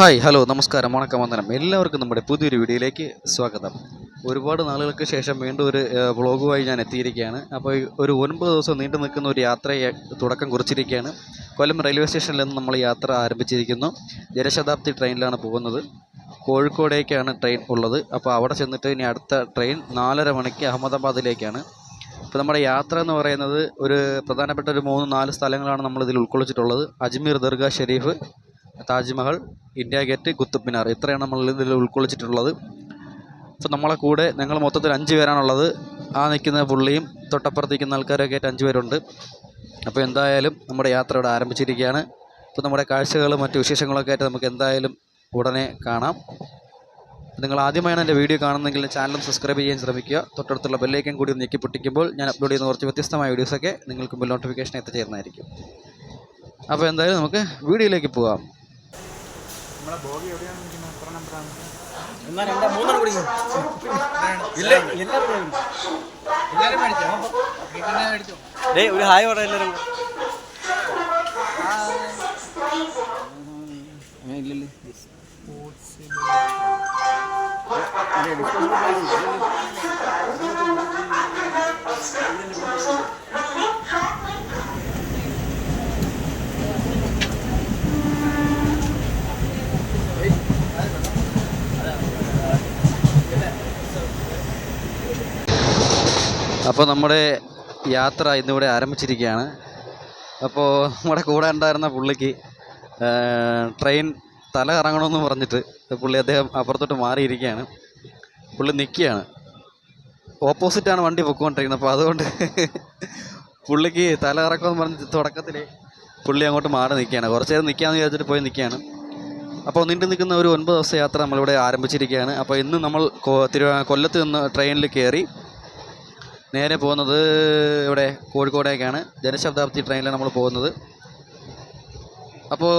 Hi hello നമസ്കാരം വണക്കം വന്ദനം. എല്ലാവർക്കും നമ്മുടെ പുതിയൊരു വീഡിയോയിലേക്ക് സ്വാഗതം. ഒരുപാട് നാളുകൾക്ക് ശേഷം വീണ്ടും ഒരു വ്ളോഗുമായി ഞാൻ എത്തിയിരിക്കുകയാണ്. അപ്പോൾ ഒരു ഒൻപത് ദിവസം നീണ്ടു നിൽക്കുന്ന ഒരു യാത്രയെ തുടക്കം കുറിച്ചിരിക്കുകയാണ്. കൊല്ലം റെയിൽവേ സ്റ്റേഷനിൽ നിന്ന് നമ്മൾ യാത്ര ആരംഭിച്ചിരിക്കുന്നു. ജനശതാബ്ദി ട്രെയിനിലാണ് പോകുന്നത്. കോഴിക്കോടേക്കാണ് ട്രെയിൻ ഉള്ളത്. അപ്പോൾ അവിടെ ചെന്നിട്ട് ഇനി അടുത്ത ട്രെയിൻ നാലര മണിക്ക് അഹമ്മദാബാദിലേക്കാണ്. ഇപ്പോൾ നമ്മുടെ യാത്ര എന്ന് പറയുന്നത് ഒരു പ്രധാനപ്പെട്ട ഒരു മൂന്ന് നാല് സ്ഥലങ്ങളാണ് നമ്മളിതിൽ ഉൾക്കൊള്ളിച്ചിട്ടുള്ളത്. അജ്മീർ ദർഗ ഷെരീഫ് താജ്മഹൽ ഇന്ത്യ ഗേറ്റ് കുത്തുബ് മിനാർ ഇത്രയാണ് നമ്മൾ ഇതിൽ ഉൾക്കൊള്ളിച്ചിട്ടുള്ളത്. അപ്പോൾ നമ്മളെ കൂടെ ഞങ്ങൾ മൊത്തത്തിൽ അഞ്ച് പേരാണുള്ളത്. ആ നിൽക്കുന്ന പുള്ളിയും തൊട്ടപ്പുറത്ത് നിൽക്കുന്ന ആൾക്കാരൊക്കെ ആയിട്ട് അഞ്ച് പേരുണ്ട്. അപ്പോൾ എന്തായാലും നമ്മുടെ യാത്ര ഇവിടെ ആരംഭിച്ചിരിക്കുകയാണ്. അപ്പോൾ നമ്മുടെ കാഴ്ചകളും മറ്റു വിശേഷങ്ങളൊക്കെ ആയിട്ട് നമുക്ക് എന്തായാലും ഉടനെ കാണാം. നിങ്ങൾ ആദ്യമായാണ് എന്റെ വീഡിയോ കാണുന്നെങ്കിൽ ചാനലും സബ്സ്ക്രൈബ് ചെയ്യാൻ ശ്രമിക്കുക. തൊട്ടടുത്തുള്ള ബെല്ലൈക്കൻ കൂടി ഒന്ന് ഞെക്കിപ്പൊട്ടിക്കുമ്പോൾ ഞാൻ അപ്ലോഡ് ചെയ്യുന്ന കുറച്ച് വ്യത്യസ്തമായ വീഡിയോസൊക്കെ നിങ്ങൾക്ക് മുമ്പിൽ നോട്ടിഫിക്കേഷൻ എത്തിച്ചേരുന്നതായിരിക്കും അപ്പോൾ എന്തായാലും നമുക്ക് വീഡിയോയിലേക്ക് പോകാം. ഒരു ഹായ് പറ എല്ലാവരും. അപ്പോൾ നമ്മുടെ യാത്ര ഇന്നിവിടെ ആരംഭിച്ചിരിക്കുകയാണ്. അപ്പോൾ നമ്മുടെ കൂടെ ഉണ്ടായിരുന്ന പുള്ളിക്ക് ട്രെയിൻ തല കറങ്ങണമെന്ന് പറഞ്ഞിട്ട് പുള്ളി അദ്ദേഹം അപ്പുറത്തോട്ട് മാറിയിരിക്കുകയാണ്. പുള്ളി നിൽക്കുകയാണ് ഓപ്പോസിറ്റാണ് വണ്ടി പൊക്കോണ്ടിരിക്കുന്നത്. അപ്പോൾ അതുകൊണ്ട് പുള്ളിക്ക് തല കറക്കമെന്ന് പറഞ്ഞ് തുടക്കത്തിൽ പുള്ളി അങ്ങോട്ട് മാറി നിൽക്കുകയാണ് കുറച്ച് നേരം നിൽക്കാമെന്ന് വിചാരിച്ചിട്ട് പോയി നിൽക്കുകയാണ് അപ്പോൾ നീണ്ടു നിൽക്കുന്ന ഒരു ഒൻപത് ദിവസത്തെ യാത്ര നമ്മളിവിടെ ആരംഭിച്ചിരിക്കുകയാണ്. അപ്പോൾ ഇന്ന് നമ്മൾ കൊല്ലത്ത് നിന്ന് ട്രെയിനിൽ കയറി നേരെ പോകുന്നത് ഇവിടെ കോഴിക്കോടേക്കാണ്. ജനശതാബ്ദി ട്രെയിനിൽ നമ്മൾ പോകുന്നത്. അപ്പോൾ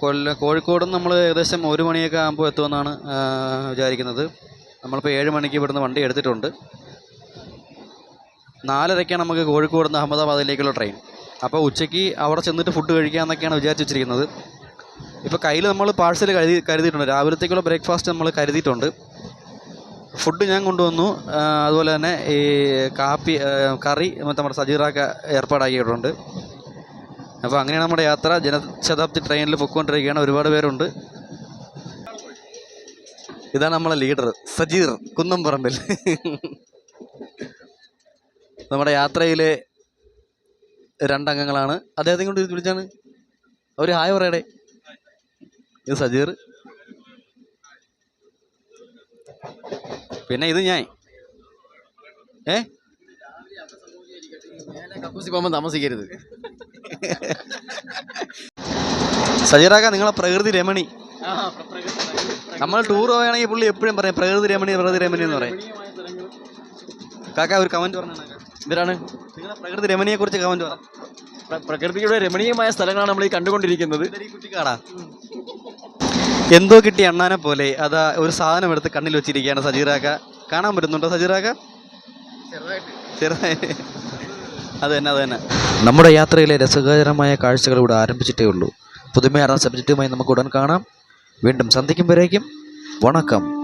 കൊല്ല കോഴിക്കോട് നമ്മൾ ഏകദേശം ഒരു മണിയൊക്കെ ആകുമ്പോൾ എത്തുമെന്നാണ് വിചാരിക്കുന്നത്. നമ്മളിപ്പോൾ ഏഴ് മണിക്ക് ഇവിടുന്ന് വണ്ടി എടുത്തിട്ടുണ്ട്. നാലരയ്ക്കാണ് നമുക്ക് കോഴിക്കോട് നിന്ന് അഹമ്മദാബാദിലേക്കുള്ള ട്രെയിൻ. അപ്പോൾ ഉച്ചയ്ക്ക് അവിടെ ചെന്നിട്ട് ഫുഡ് കഴിക്കാമെന്നൊക്കെയാണ് വിചാരിച്ച് വെച്ചിരിക്കുന്നത് ഇപ്പോൾ കയ്യിൽ നമ്മൾ പാഴ്സൽ കരുതി കരുതിയിട്ടുണ്ട്. രാവിലത്തേക്കുള്ള ബ്രേക്ക്ഫാസ്റ്റ് നമ്മൾ കരുതിയിട്ടുണ്ട്. ഫുഡ് ഞാൻ കൊണ്ടുവന്നു. അതുപോലെ തന്നെ ഈ കാപ്പി കറി നമ്മുടെ സജീറാക്ക ഏർപ്പാടാക്കിയിട്ടുണ്ട്. അപ്പോൾ അങ്ങനെയാണ് നമ്മുടെ യാത്ര ജനശതാബ്ദി ട്രെയിനിൽ പൊയ്ക്കൊണ്ടിരിക്കുകയാണ്. ഒരുപാട് പേരുണ്ട്. ഇതാണ് നമ്മളെ ലീഡർ സജീർ കുന്നംപറമ്പിൽ. നമ്മുടെ യാത്രയിലെ രണ്ടംഗങ്ങളാണ്. അദ്ദേഹത്തെ കൊണ്ട് വിളിച്ചാണ്. ഒരു ഹായ് പറയടേ. ഇത് സജീർ. പിന്നെ ഇത് ഞാൻ ഏ? കക്കൂസി പോകുമ്പോൾ താമസിക്കരുത്. സജീറാക്ക നിങ്ങളെ പ്രകൃതി രമണി. നമ്മൾ ടൂർ പോവുകയാണെങ്കിൽ പുള്ളി എപ്പോഴും പറയും പ്രകൃതി രമണി പ്രകൃതി രമണി എന്ന് പറയും. കാക്ക ഒരു കമന്റ് പറഞ്ഞു ഇവരാണ് നിങ്ങളെ പ്രകൃതി രമണിയെ കുറിച്ച് കമന്റ് പറ. പ്ര- പ്രകൃതിയുടെ രമണീയമായ സ്ഥലങ്ങളാണ് നമ്മൾ ഈ കണ്ടുകൊണ്ടിരിക്കുന്നത്. കുട്ടിക്കാടാ? കുറ്റിക്കാടാ എന്തോ കിട്ടിയ അണ്ണാനെ പോലെ. അതാ ഒരു സാധനം എടുത്ത് കണ്ണിൽ വെച്ചിരിക്കുകയാണ് സജീറാക്ക. കാണാൻ പറ്റുന്നുണ്ടോ സജീറാക്ക? അത് തന്നെ അത് തന്നെ. നമ്മുടെ യാത്രയിലെ രസകരമായ കാഴ്ചകൾ ഇവിടെ ആരംഭിച്ചിട്ടേ ഉള്ളൂ. പുതുമയാറാം സബ്ജക്റ്റുമായി നമുക്ക് ഉടൻ കാണാം. വീണ്ടും സന്ധിക്കുമ്പോഴേക്കും വണക്കം.